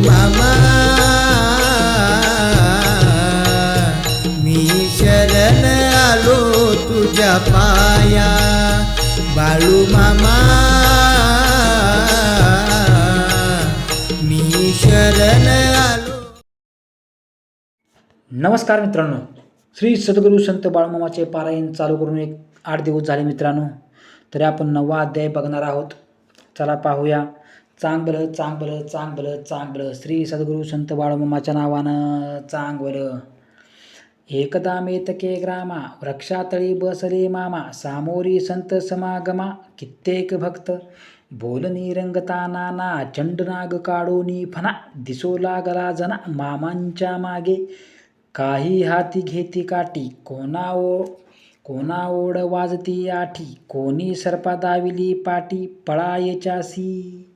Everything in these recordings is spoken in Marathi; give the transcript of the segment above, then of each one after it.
मामा मी शरण आलो तुझ्या पाया. बाळू मामा मी शरण आलो. नमस्कार मित्रांनो. श्री सद्गुरू संत बाळमामाचे पारायण चालू करून एक आठ दिवस झाले मित्रांनो. तरी आपण नवा अध्याय बघणार आहोत. चला पाहूया. चांगलं चांगलं चांगलं चांगलं. श्री सद्गुरू संत बाळमामाच्या नावानं चांगलं. एकदा मेतके ग्रामा वृक्षातळी बसले मामा सामोरी संत समागमा कित्येक भक्त. बोलनी रंगता नाना चंडनाग काढोनी फना दिसो लागला जना मामांच्या मागे. काही हाती घेती काठी कोणा ओ कोणा ओढ वाजती आठी कोणी सर्पा दाविली पाटी पळायच्यासी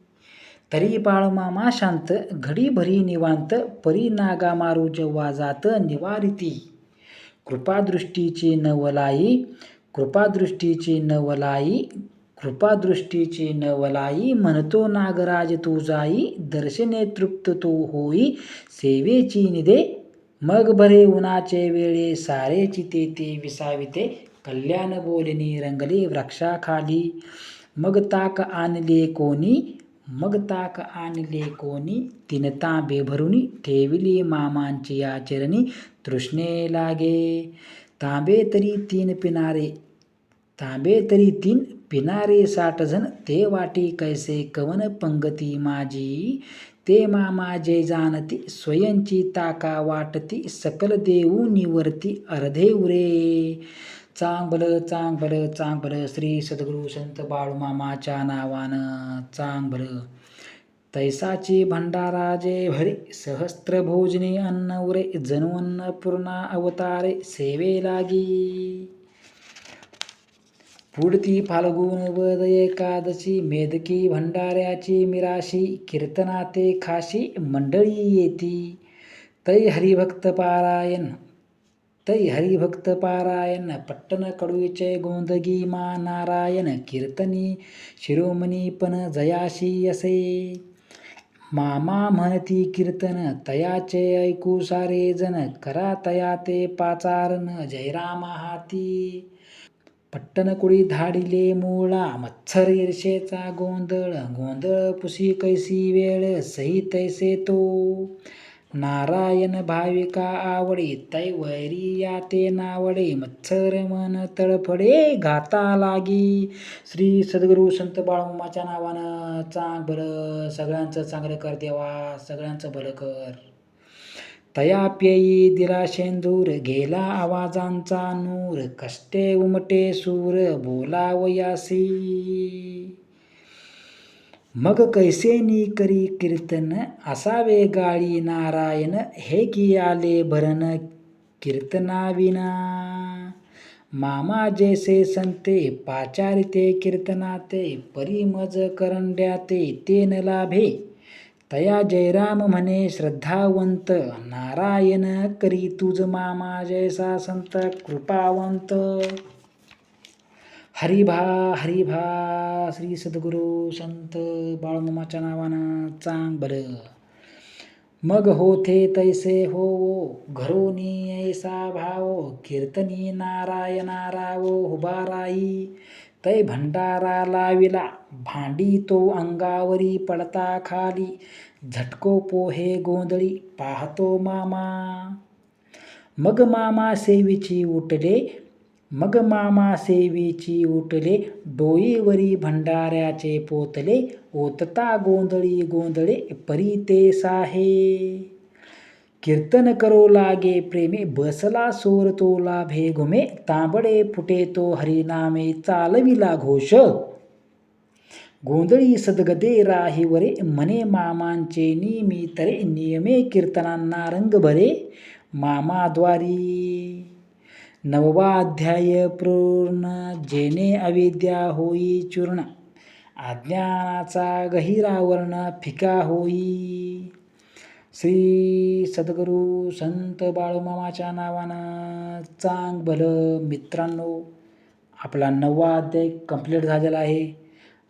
तरी बाळमामा शांत घडीभरी निवांत परी नागा मारू जेव्हा जात निवारिती. कृपादृष्टीची नवलाई कृपादृष्टीची नवलाई कृपादृष्टीची नवलाई म्हणतो नागराज तू जाई दर्शने तृप्त तू होई सेवेची निदे मग भरे उन्हाचे वेळे सारे चिते ते विसाविते कल्याण बोलणी रंगले वृक्षाखाली. मग ताक आणले कोणी मग ताक आणले कोणी? तीन तांबे भरुनी ठेविली मामांची आचरणी. तृष्णे लागे तांबे तरी तीन पिणारे तांबे तरी तीन पिणारे साठ जण. ते वाटी कैसे कवन पंगती माझी? ते मामा जे जाणती स्वयंची ताका वाटती. सकल देऊ निवर्ती अर्धे उरे. चांगलं चांगलं चांगलं श्री सद्गुरू संत बाळूमामाच्या नावानं चांगलं तैसाची भंडारा जे भरे सहस्त्र भोजने अन्न उरे जणू अन्नपूर्णा अवतारे सेवे लागी. पुढती फाल्गुन वद एकादशी मेदकी भंडाऱ्याची मिराशी कीर्तनाते खाशी मंडळी येती. तै हरिभक्त पारायण तै हरिभक्त पारायण पट्टन कडवीचे गोंदगी मा नारायण कीर्तनी शिरोमणी पण जयाशी असे. मामा म्हणती कीर्तन तयाचे ऐकू सारे जन करा तया ते पाचारण जयराम हाती. पट्टनकुळी धाडिले मुळा मत्सर ईर्षेचा गोंधळ गोंधळ पुसी कैसी वेळ सही तैसे तो. नारायण भाविका आवडे तै या ते नावडे मत्सर मन तळफडे घाता लागी. श्री सद्गुरू संत बाळमाच्या नावानं चांग बरं सगळ्यांचं चांगलं कर देवा सगळ्यांचं भलं कर. तया पेयी दिला शेंदूर गेला आवाजांचा नूर कष्टे उमटे सूर बोलावयासी. मग कैसेनी करी कीर्तन असावे गाळी नारायण हे की आले भरण कीर्तनाविना. मामा जैसे संते पाचारिते कीर्तनाते परिमज करंड्याते तेन लाभे. तया जयराम म्हणे श्रद्धावंत नारायण करी तुझ मामा जैसा संत कृपावंत. हरिभा हरिभा श्री सद्गुरू संत बाळमामाच्या नावानं चांग बरं. मग होथे तैसे हो घरोनी ऐसा भाव कीर्तनी नारायणा राव हुबाराई तै भंडारा लाविला भांडी तो अंगावरी पडता खाली. झटको पोहे गोंधळी पाहतो मामा. मग मामा सेवीची उठले मग मामा सेवीची उठले डोईवरी भंडाऱ्याचे पोतले ओतता गोंधळी गोंधळे परीते साहे. कीर्तन करो लागे प्रेमे बसला सोर तो लाभे घुमे तांबडे फुटे तो हरिनामे चालविला घोष. गोंधळी सदगदे राहीवरे मने मामांचे निमितरे नियमे कीर्तनांना रंग भरे मामाद्वारी. नववा अध्याय पूर्ण जेणे अविद्या होई चूर्ण. अज्ञानाचा गहिरावर्ण फिका होई. श्री सद्गुरू संत बाळूमामाच्या नावानं चांग भलं मित्रांनो आपला नववा अध्याय कंप्लीट झालेला आहे.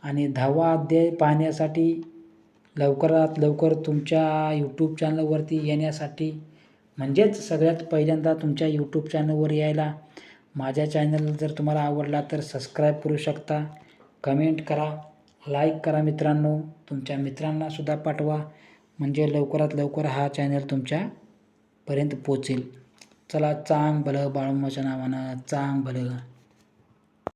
आणि दहावा अध्याय पाहण्यासाठी लवकरात लवकर तुमच्या यूट्यूब चॅनलवरती येण्यासाठी म्हणजेच सगळ्यात पहिल्यांदा तुमच्या यूट्यूब चॅनलवर यायला. माझ्या चॅनल जर तुम्हाला आवडला तर सबस्क्राईब करू शकता. कमेंट करा लाईक करा मित्रांनो. तुमच्या मित्रांनासुद्धा पाठवा. म्हणजे लवकरात लवकर हा चॅनल तुमच्यापर्यंत पोचेल चला चांग भलं बाळूमाच्या नावानं चांग भलं